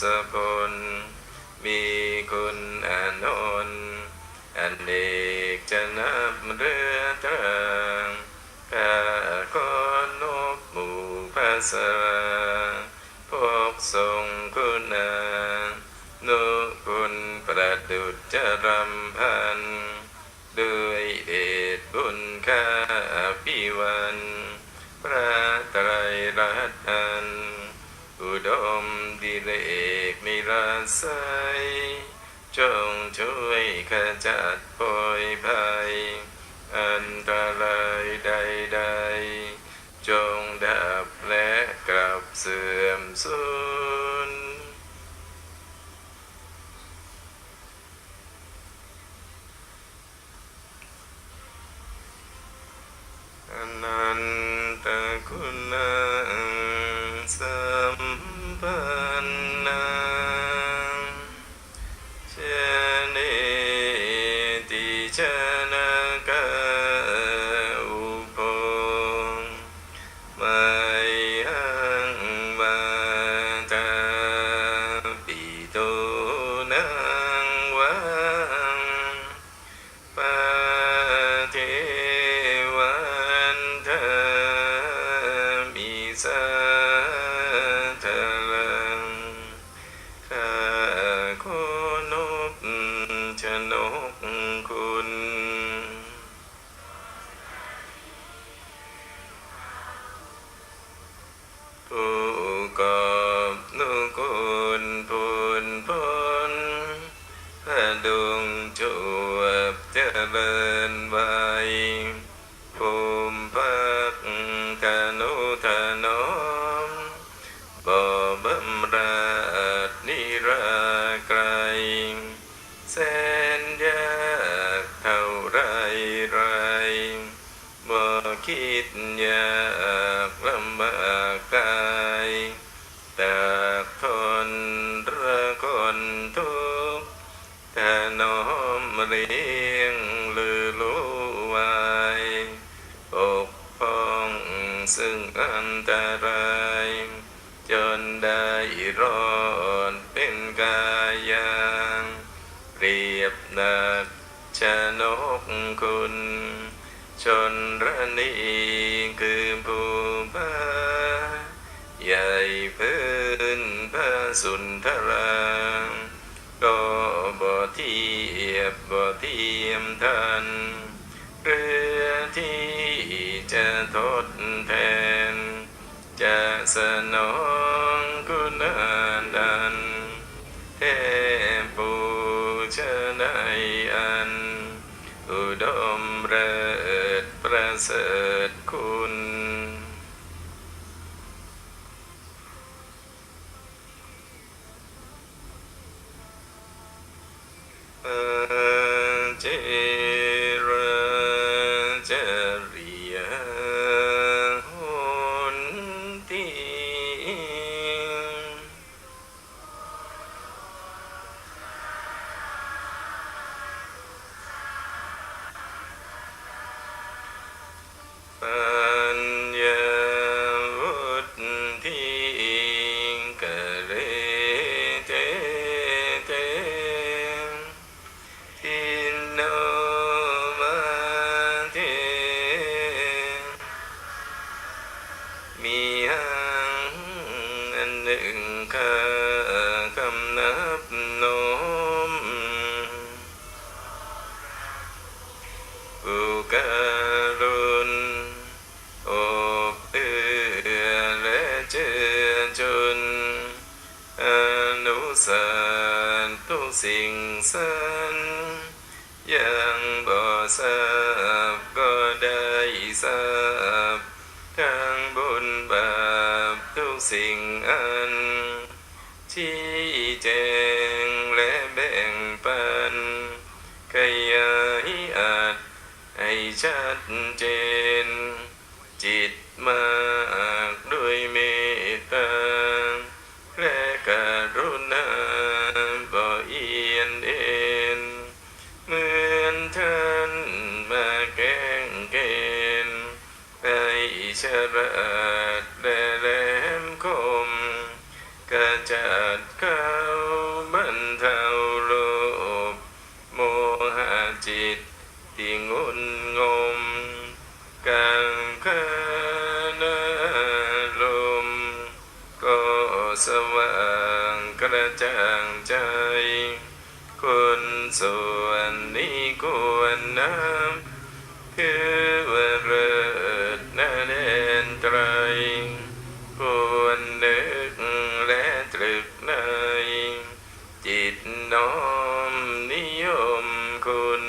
ศพลมีคุณอานนท์อันเอกจะนับเรือตรางข้าขอนบหมู่ภาษาพวกทรงคุณานุคุณประดุจจรำพัน ด้วยเดชบุญข้าพิวัน พระไตรรัตน์ อุดมดิเลกมิราไซจงช่วยขจัดปล่อยภัย อันตรายใด ๆ จงดับและกลับเสื่อมสูญ เรียงลือรู้ไว้ปกป้องซึ่งอันตราย จนได้รอดเป็นกายางเรียบดักชนกคุณ ชนรณีคือผู้บ้าใหญ่พื้นพระสุนทราง ก็บ่เทียบบ่เทียมทันเรือที่จะทดแทน จะสนองคุณดันเทพปูชนายอัน อุดมเริดประเสริฐคุณ สิ่งอัน ที่แจงและแบ่งปันขยายอัดให้ชัดเจน ใจ คนส่วนนี้ควรน้ำคือว่าเลิศนาเด่นไตรควรนึกและตรึกในจิตน้อมนิยมคุณ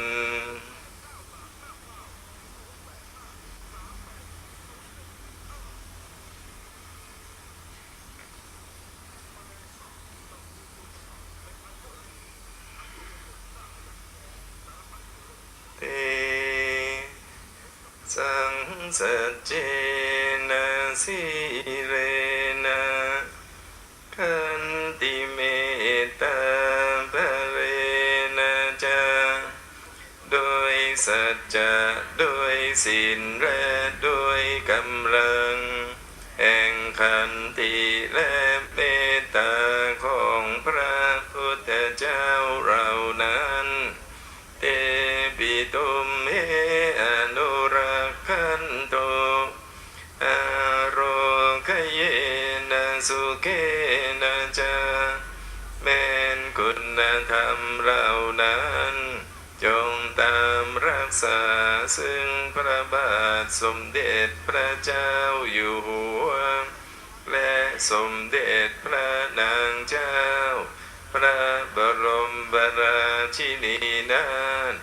เตสัง สัจเจนะสีเรนะขันติเมตตาภเรนะจาโดยสัจจะโดยศีลและโดยกำลัง แห่งขันติและเมตตาของพระพุทธเจ้าเรา ซึ่งพระบาทสมเด็จพระเจ้าอยู่หัว และสมเด็จพระนางเจ้า พระบรมบราชินีนาถ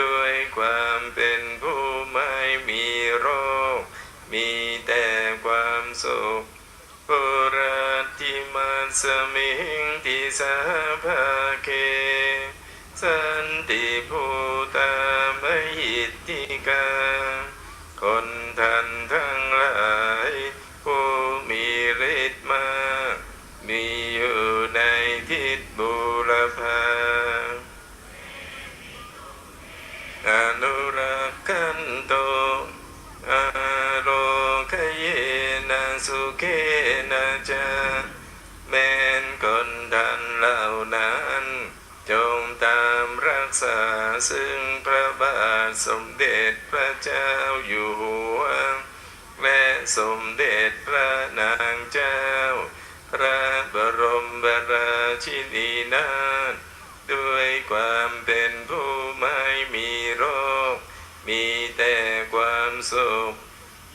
ด้วยความเป็นผู้ไม่มีโรค มีแต่ความสุขปุราติมาสมิงทิสาภาเค สันติภูตา มหิตติกาคนทัน ษาซึ่งพระบาทสมเด็จพระเจ้าอยู่หัว และสมเด็จพระนางเจ้า พระบรมบราชินีนาถด้วยความเป็นผู้ไม่มีโรค มีแต่ความสุข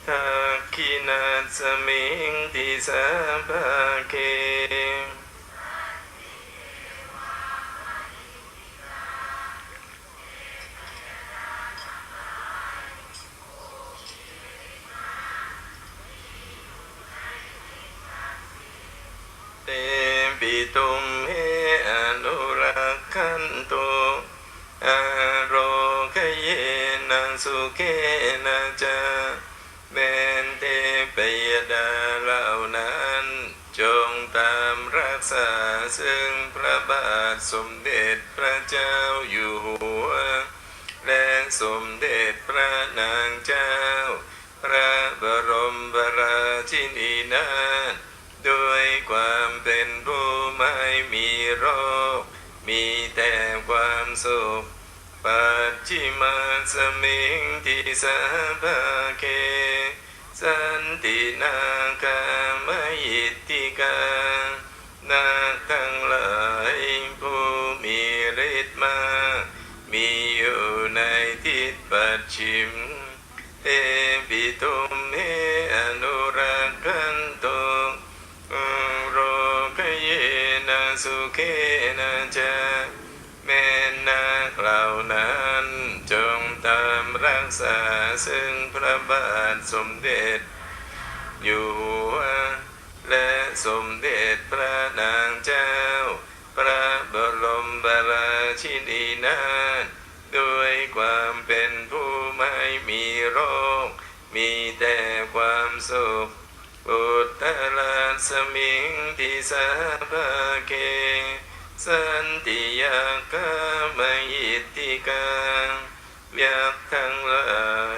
ทักขินาสมิงทิสาภาเค ตุมเมอนุรักขันโตอโรคเยนะสุเกนะจาเบนเตปยดาเหล่านั้นจงตามรักษาซึ่งพระบาทสมเด็จพระเจ้าอยู่หัว และสมเด็จพระนางเจ้า พระบรมบราชินีนาถ ปัจจิมาสมิงทิสาภาเค สันตินาคามยิตติกานาทั้งหลายผู้มีฤทธิ์มา มีอยู่ในทิศปัจฉิมเอปิตุมเมอนุรักขันโตโรคเยนะสุเกนะจาแม่นาคเหล่านั้น จงตามรัก ษาซึ่งพระบาทสมเด็จ อยู่หัวและสมเด็จพระนางเจ้า พระบรมบราชินีนาถด้วยความเป็นผู้ไม่มีโรค มีแต่ความสุขอุตตราสมิงทิสาภาเคสันติยากามยิติกา ยักทั้งหลา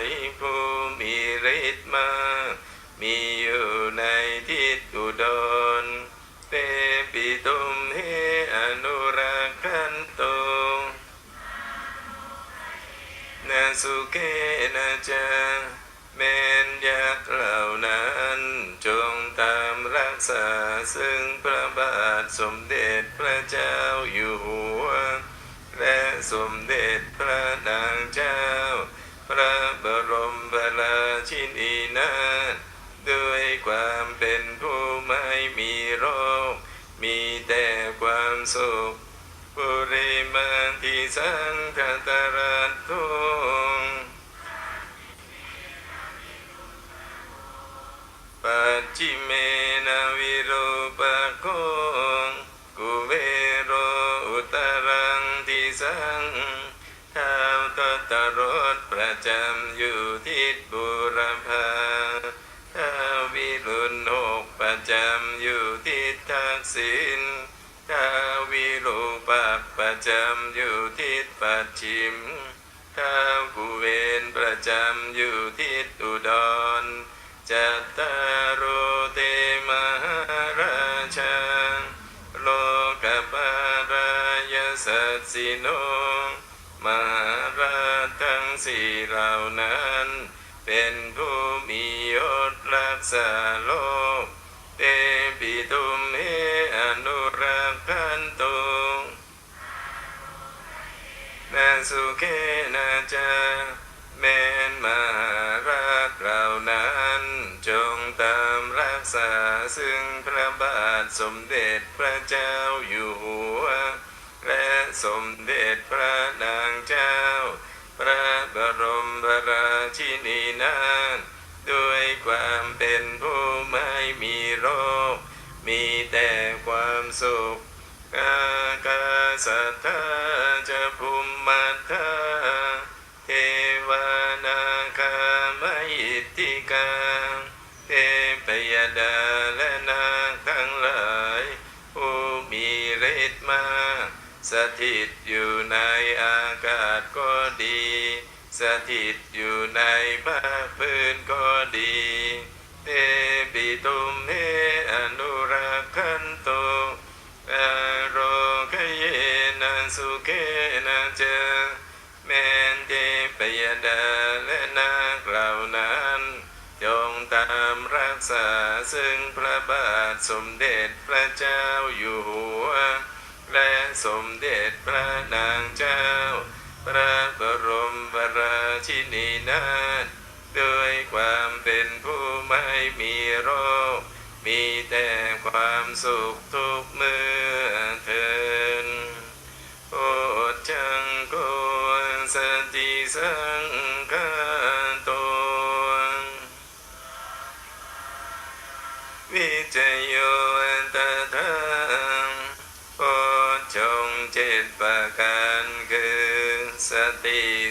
ยผู้มีฤทธิ์มากมีอยู่ในทิศอุดรเตปิตุมเฮอนุรักขันโตนาสุเกนาจาแมนยักษ์เหล่านั้นจงตามรักษาซึ่งพระบาทสมเด็จพระเจ้าอยู่หัว และสมเด็จพระนางเจ้า พระบรมราชินีนาถด้วยความเป็นผู้ไม่มีโรค มีแต่ความสุขปุริมาทิสังคตรัตทุงปัจจิเมนวิโรปโค จำอยู่ทิศบุรพาท้าววิรุณหกประจำอยู่ทิศทักษิณท้าววิรูปักประจำอยู่ทิศปัจฉิมทากุเวนประจำอยู่ทิศอุดรจัตตารโอเตมหาราชาโลกปารายสัสสิโนมหาร สี่เหล่านั้น เป็นผู้มียศรักษาโลกเตปิทุมเฮอนุรักขันตุนาสุเคนาจาแมนมหาราชเหล่านั้น จงตามรักษาซึ่งพระบาทสมเด็จพระเจ้าอยู่หัว และสมเด็จพระนางเจ้า พระบรมราชินีนาถด้วยความเป็นผู้ไม่มีโรค มีแต่ความสุขกากาสัทธาจะภูมิมัทธาเทวานาคามาอิทธิกาเทพยดาและนาคทั้งหลายผู้มีฤทธิ์มาสถิตอยู่ในอากาศก็ดี สถิตอยู่ในภาคพื้นก็ดีเตปิตุมเฮอนุรักขันโตอโรคเยนะสุเคนะเจแมนเทปยดาและนาคเหล่านั้น จงตามรักษาซึ่งพระบาทสมเด็จพระเจ้าอยู่หัว และสมเด็จพระนางเจ้า พระบรม ชินีนาถด้วยความเป็นผู้ไม่มีโรค มีแต่ความสุขทุกเมื่อ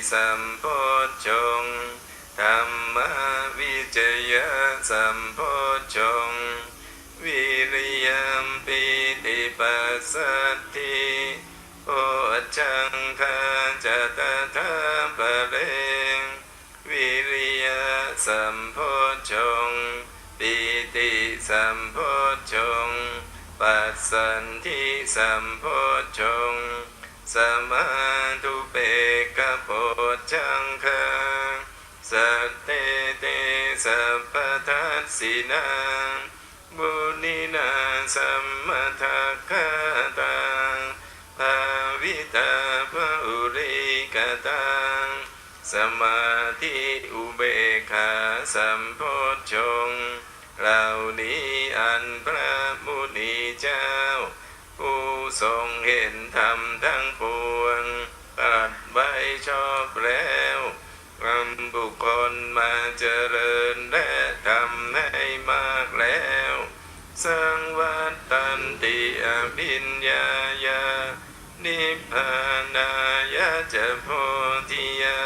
สัมโพชฌงค์ธรรมวิจยะสัมโพชฌงค์วิริยมปิติปัสสัทธิโอจังคาจตถาปะเรงวิริยสัมโพชฌงค์ปิติสัมโพชฌงค์ปัสสันทิสัมโพชฌงค์ สมาธุเปกขโพชจังคาสัตเตเตสัพพทัสสินาบุญินาสัมมาทัคคตาภาวิตาภาอุริกตาสมาธิอุเบกขาสัมโพชฌงเหล่านี้อันพระ ทรงเห็นธรรมทั้งปวงตรัสไว้ชอบแล้วนำบุคคลมาเจริญและทำให้มากแล้วสังวัตตันติอภิญญายา นิพพานายาจะโพธิยา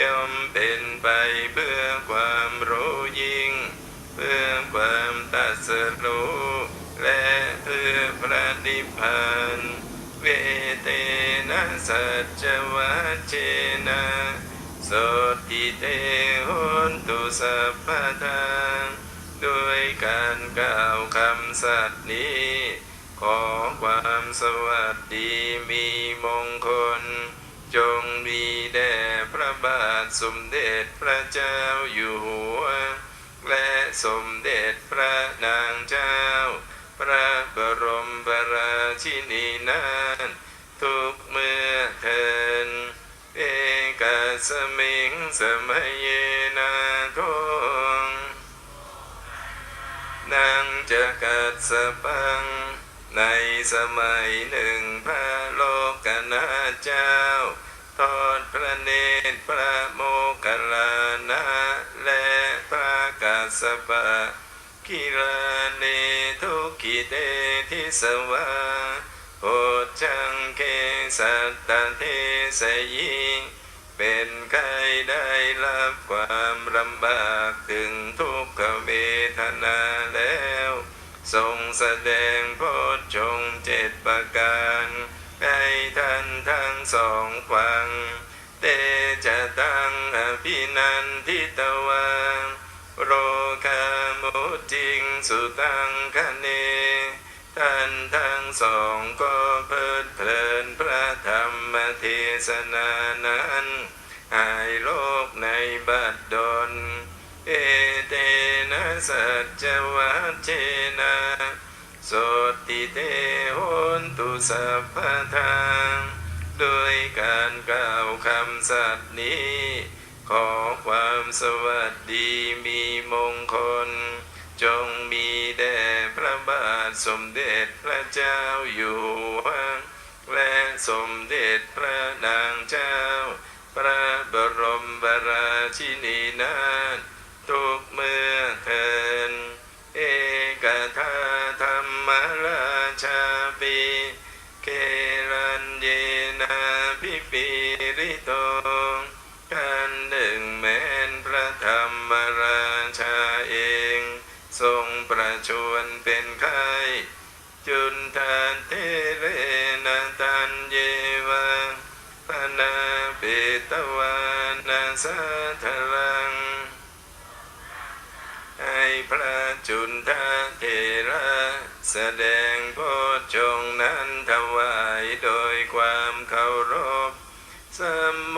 ย่อมเป็นไปเพื่อความรู้ยิ่ง เพื่อความตรัสรู้ และเพื่อพระนิพพานเวเตนะสัจวัชเชนะสติเตโหนตุสัพพทาด้วยการกล่าวคำสัตย์นี้ ขอความสวัสดีมีมงคล จงมีแด่พระบาทสมเด็จพระเจ้าอยู่หัว และสมเด็จพระนางเจ้า พระบรมราชินีนานทุกเมื่อเทินเอกาสมิงสมัยเยนาทงนางจะกัดสปัง ในสมัยหนึ่งพระโลกนาเจ้า ทอดพระเนตรพระโมคคัลลานะและพระกัสสปะิราเนทุกิเตทิสวาโอจังเคสัตตเทสยิเป็นใครได้รับความลำบากถึงทุกขเวทนาแล้ว ทรงแสดงโพชฌงเจ็ดประการให้ท่านทั้งสองฟัง เตจะตั้งอภินันทิตว ตังคะเน ท่านทั้งสองก็เพลิดเพลินพระธรรมเทศนานั้นหายโลกในบัดดล เอเตนะสัจวัชเชนะโสติเตโหนตุสัพพทางโดยการกล่าวคำสัตย์นี้ ขอความสวัสดีมีมงคล สมเด็จพระเจ้าอยู่หัวและสมเด็จพระนางเจ้า พระบรมราชินีนา ประชวรเป็นไข้จุนทานเทเรนันตันเยวาพนาเปตวานาสาทลังให้พระจุนทาเทระแสดงโพชฌงนั้นถวายโดยความเคารพสัมโม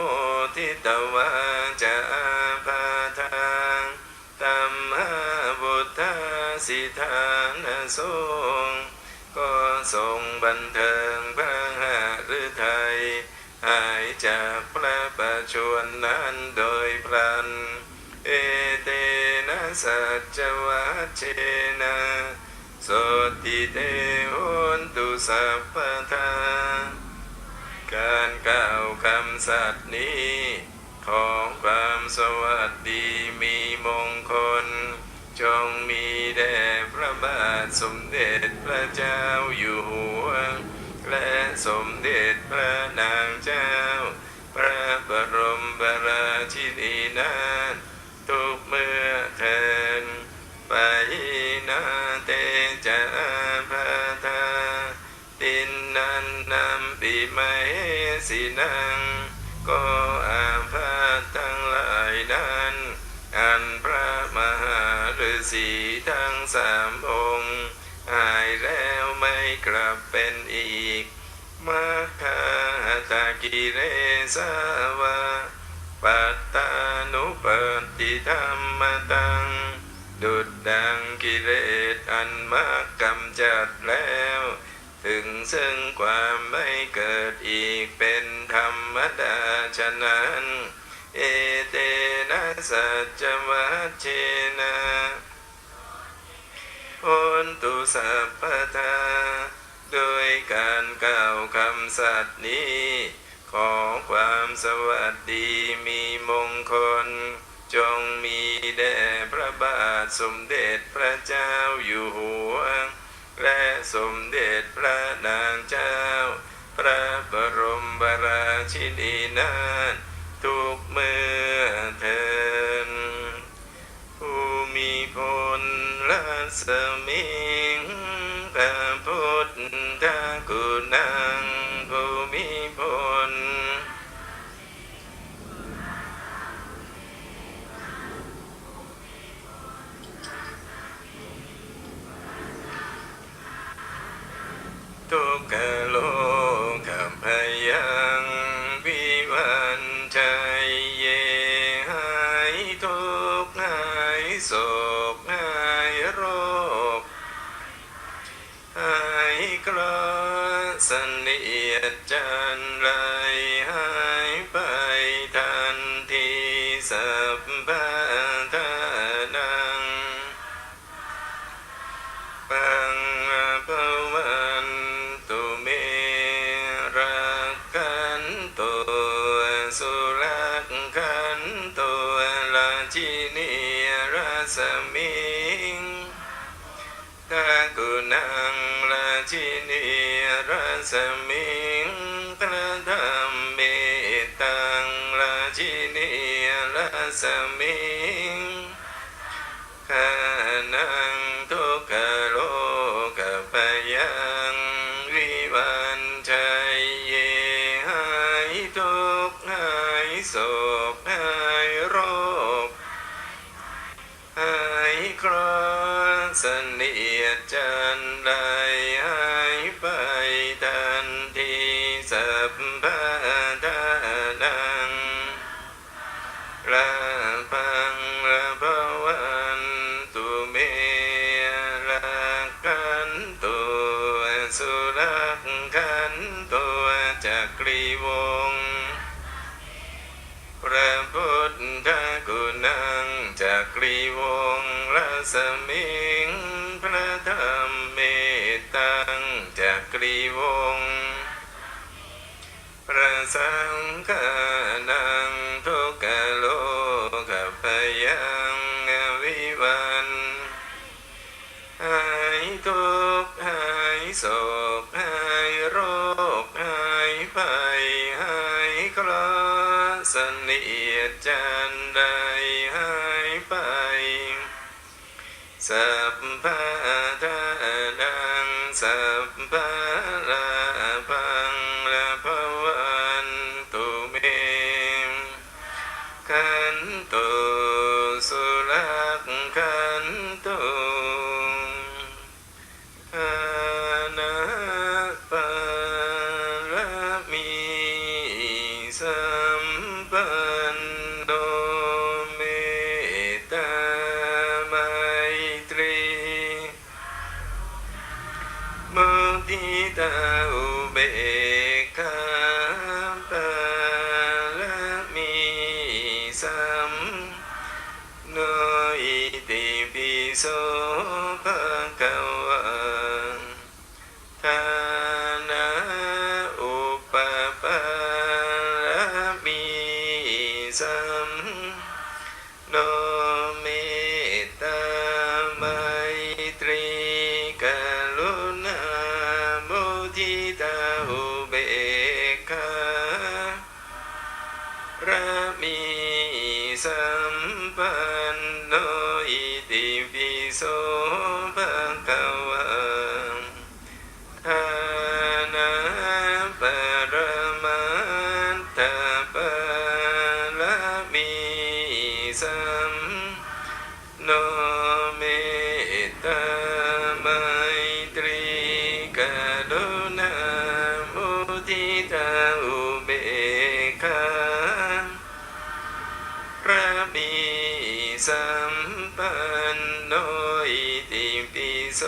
ทิตวะอา สิทานสงก็ทรงบันเทิงพระหฤทัยหายจากพระประชวรนั้นโดยพลัน เอเตนะสัจวัชเชนะสติเตโหนตุสัพพทาการกล่าวคำสัตย์นี้ ของความสวัสดีมีมงคล จงมีแด่ บาทสมเด็จพระเจ้าอยู่หัว และสมเด็จพระนางเจ้า พระบรมราชินีนาถทุกเมื่อเทินไปนาเตจาพาทาตินนันนำปีไมสินังก็อาพาธทั้งหลายนั้น อันพระมหา ฤาษีทั้งสามองค์หายแล้วไม่กลับเป็นอีกมาคาตากิเรสาวาปัตตานุปติธรรมตัง ดุดดังกิเลสอันมากกำจัดแล้ว ถึงซึ่งความไม่เกิดอีกเป็นธรรมดาฉะนั้น เอเตนะสัจวัชเชนะ โอนตุสัพพทาโดยการกล่าวคำสัตย์นี้ ขอความสวัสดีมีมงคล จงมีแด่พระบาทสมเด็จพระเจ้าอยู่หัว และสมเด็จพระนางเจ้า พระบรมราชินีนาถทุกเมื่อ รั กากุนังราชินีรัสมิงกระทำเมตตังราชินีรัสมิงขานัง จันไดหายไปทันทีสัพพะทานังละพังละภวันตุเมละกันตัวสุรักขันตัวจักรีวงพระพุทธกุณังจักรีวงศ์รัศมิ กรีวงศ์พระสังฆานังทุกโลกปยังวิวันหายทุกหายโศกหายโรคหายไปหายเคราสนียจันใดหายไปสัพพา ภ รุณามุทิตาอุเบกขาระมีสัมปันโนอิติปิโส